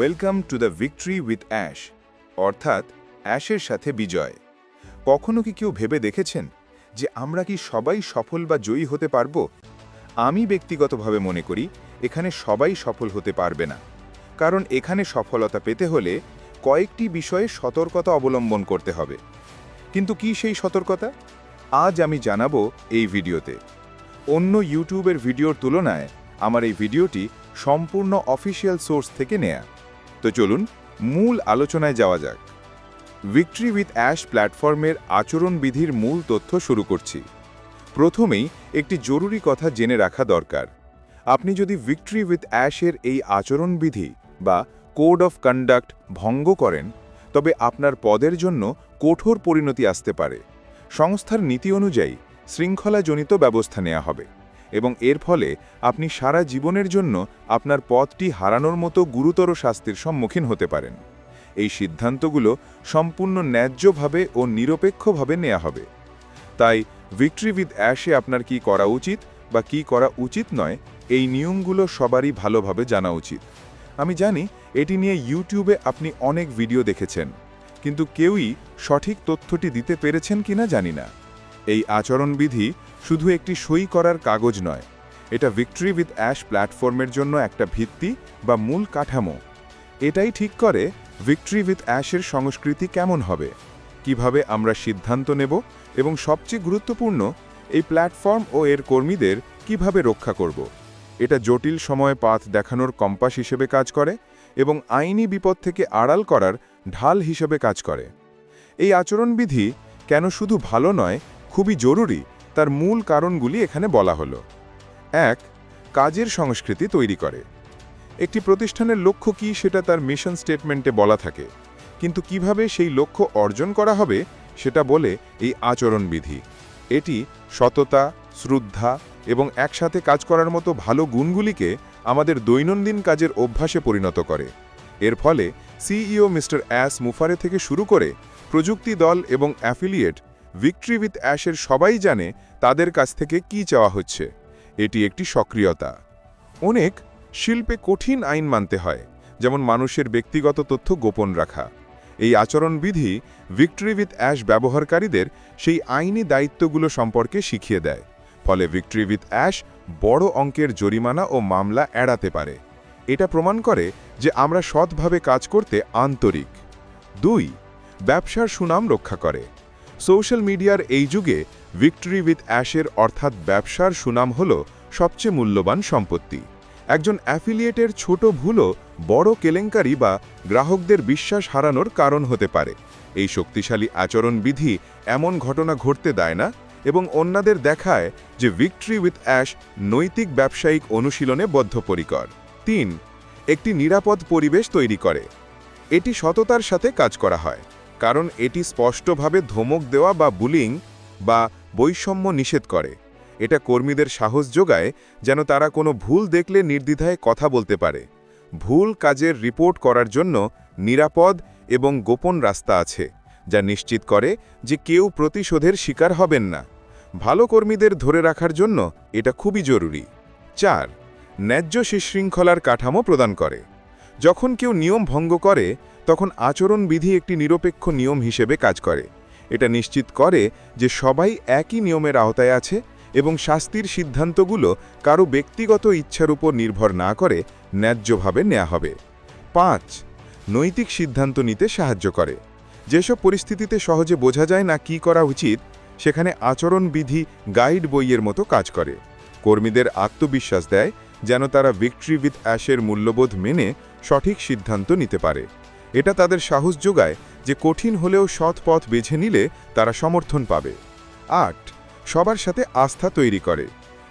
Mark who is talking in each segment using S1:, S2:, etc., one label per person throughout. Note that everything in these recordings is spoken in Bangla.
S1: Welcome to the victory with Ash অর্থাৎ অ্যাশের সাথে বিজয়। কখনো কি কেউ ভেবে দেখেছেন যে আমরা কি সবাই সফল বা জয়ী হতে পারব? আমি ব্যক্তিগতভাবে মনে করি এখানে সবাই সফল হতে পারবে না। কারণ এখানে সফলতা পেতে হলে কয়েকটি বিষয়ে সতর্কতা অবলম্বন করতে হবে। কিন্তু কি সেই সতর্কতা? আজ আমি জানাব এই ভিডিওতে। অন্য ইউটিউবের ভিডিওর তুলনায় আমার এই ভিডিওটি সম্পূর্ণ অফিসিয়াল সোর্স থেকে নেয়া। তো চলুন মূল আলোচনায় যাওয়া যাক। ভিক্টরি উইথ অ্যাশ প্ল্যাটফর্মের আচরণবিধির মূল তথ্য শুরু করছি। প্রথমেই একটি জরুরি কথা জেনে রাখা দরকার। আপনি যদি ভিক্টরি উইথ অ্যাশের এই আচরণবিধি বা কোড অফ কন্ডাক্ট ভঙ্গ করেন, তবে আপনার পদের জন্য কঠোর পরিণতি আসতে পারে। সংস্থার নীতি অনুযায়ী শৃঙ্খলাজনিত ব্যবস্থা নেওয়া হবে। এবং এর ফলে আপনি সারা জীবনের জন্য আপনার পথটি হারানোর মতো গুরুতর শাস্তির সম্মুখীন হতে পারেন। এই সিদ্ধান্তগুলো সম্পূর্ণ ন্যায্যভাবে ও নিরপেক্ষভাবে নেওয়া হবে। তাই ভিক্টরি উইথ অ্যাশে আপনার কি করা উচিত বা কি করা উচিত নয়, এই নিয়মগুলো সবারই ভালোভাবে জানা উচিত। আমি জানি এটি নিয়ে ইউটিউবে আপনি অনেক ভিডিও দেখেছেন, কিন্তু কেউই সঠিক তথ্যটি দিতে পেরেছেন কিনা জানি না। এই আচরণবিধি শুধু একটি সই করার কাগজ নয়, এটা ভিক্টরি উইথ অ্যাশ প্ল্যাটফর্মের জন্য একটা ভিত্তি বা মূল কাঠামো। এটাই ঠিক করে ভিক্টরি উইথ অ্যাশের সংস্কৃতি কেমন হবে, কীভাবে আমরা সিদ্ধান্ত নেব এবং সবচেয়ে গুরুত্বপূর্ণ, এই প্ল্যাটফর্ম ও এর কর্মীদের কীভাবে রক্ষা করব। এটা জটিল সময়ে পাথ দেখানোর কম্পাস হিসেবে কাজ করে এবং আইনি বিপদ থেকে আড়াল করার ঢাল হিসেবে কাজ করে। এই আচরণবিধি কেন শুধু ভালো নয় খুবই জরুরি তার মূল কারণগুলি এখানে বলা হলো। এক, কাজের সংস্কৃতি তৈরি করে। একটি প্রতিষ্ঠানের লক্ষ্য কী সেটা তার মিশন স্টেটমেন্টে বলা থাকে। কিন্তু কীভাবে সেই লক্ষ্য অর্জন করা হবে সেটা বলে এই আচরণবিধি। এটি সততা, শ্রদ্ধা এবং একসাথে কাজ করার মতো ভালো গুণগুলিকে আমাদের দৈনন্দিন কাজের অভ্যাসে পরিণত করে। এর ফলে সিইও মিস্টার অ্যাস মুফারে থেকে শুরু করে প্রযুক্তি দল এবং অ্যাফিলিয়েট ভিক্টরি উইথ অ্যাশের সবাই জানে তাদের কাছ থেকে কি চাওয়া হচ্ছে। এটি একটি সক্রিয়তা। অনেক শিল্পে কঠিন আইন মানতে হয়, যেমন মানুষের ব্যক্তিগত তথ্য গোপন রাখা। এই আচরণবিধি ভিক্টরি উইথ অ্যাশ ব্যবহারকারীদের সেই আইনি দায়িত্বগুলো সম্পর্কে শিখিয়ে দেয়। ফলে ভিক্টরি উইথ অ্যাশ বড় অঙ্কের জরিমানা ও মামলা এড়াতে পারে। এটা প্রমাণ করে যে আমরা সৎভাবে কাজ করতে আন্তরিক। দুই, ব্যবসার সুনাম রক্ষা করে। সোশ্যাল মিডিয়ার এই যুগে ভিক্টরি উইথ অ্যাশের অর্থাৎ ব্যবসার সুনাম হল সবচেয়ে মূল্যবান সম্পত্তি। একজন অ্যাফিলিয়েটের ছোট ভুলও বড় কেলেঙ্কারি বা গ্রাহকদের বিশ্বাস হারানোর কারণ হতে পারে। এই শক্তিশালী আচরণবিধি এমন ঘটনা ঘটতে দেয় না এবং অন্যদের দেখায় যে ভিক্টরি উইথ অ্যাশ নৈতিক ব্যবসায়িক অনুশীলনে বদ্ধপরিকর। তিন, একটি নিরাপদ পরিবেশ তৈরি করে। এটি সততার সাথে কাজ করা হয়। কারণ এটি স্পষ্টভাবে ধমক দেওয়া বা বুলিং বা বৈষম্য নিষেধ করে। এটা কর্মীদের সাহস যোগায় যেন তারা কোনো ভুল দেখলে নির্দ্বিধায় কথা বলতে পারে। ভুল কাজের রিপোর্ট করার জন্য নিরাপদ এবং গোপন রাস্তা আছে, যা নিশ্চিত করে যে কেউ প্রতিশোধের শিকার হবেন না। ভালো কর্মীদের ধরে রাখার জন্য এটা খুবই জরুরি। চার, ন্যায্য সুশৃঙ্খলার কাঠামো প্রদান করে। যখন কেউ নিয়ম ভঙ্গ করে তখন আচরণবিধি একটি নিরপেক্ষ নিয়ম হিসেবে কাজ করে। এটা নিশ্চিত করে যে সবাই একই নিয়মের আওতায় আছে এবং শাস্তির সিদ্ধান্তগুলো কারও ব্যক্তিগত ইচ্ছার উপর নির্ভর না করে ন্যায্যভাবে নেওয়া হবে। পাঁচ, নৈতিক সিদ্ধান্ত নিতে সাহায্য করে। যেসব পরিস্থিতিতে সহজে বোঝা যায় না কি করা উচিত, সেখানে আচরণবিধি গাইড বইয়ের মতো কাজ করে। কর্মীদের আত্মবিশ্বাস দেয় যেন তারা ভিক্টরি উইথ অ্যাশের মূল্যবোধ মেনে সঠিক সিদ্ধান্ত নিতে পারে। এটা তাদের সাহস যোগায় যে কঠিন হলেও সৎ পথ বেছে নিলে তারা সমর্থন পাবে। আট, সবার সাথে আস্থা তৈরি করে।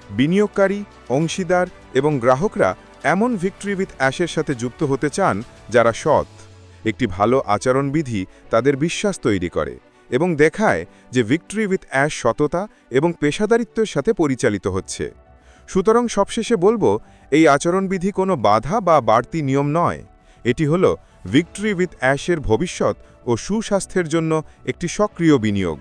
S1: বিনিয়োগকারী, অংশীদার এবং গ্রাহকরা এমন ভিক্টরি উইথ অ্যাশের সাথে যুক্ত হতে চান যারা সৎ। একটি ভালো আচরণবিধি তাদের বিশ্বাস তৈরি করে এবং দেখায় যে ভিক্টরি উইথ অ্যাশ সততা এবং পেশাদারিত্বের সাথে পরিচালিত হচ্ছে। সুতরাং সবশেষে বলব, এই আচরণবিধি কোনো বাধা বা বাড়তি নিয়ম নয়। এটি হল ভিক্টরি উইথ অ্যাশের ভবিষ্যৎ ও সুস্বাস্থ্যের জন্য একটি সক্রিয় বিনিয়োগ।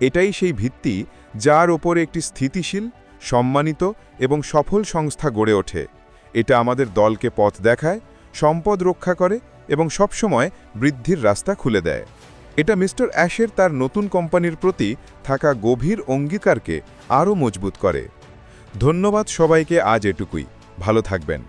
S1: এটাই সেই ভিত্তি যার ওপরে একটি স্থিতিশীল, সম্মানিত এবং সফল সংস্থা গড়ে ওঠে। এটা আমাদের দলকে পথ দেখায়, সম্পদ রক্ষা করে এবং সবসময় বৃদ্ধির রাস্তা খুলে দেয়। এটা মিস্টার অ্যাশের তার নতুন কোম্পানির প্রতি থাকা গভীর অঙ্গীকারকে আরও মজবুত করে। ধন্যবাদ সবাইকে আজ এটুকুই। ভালো থাকবেন।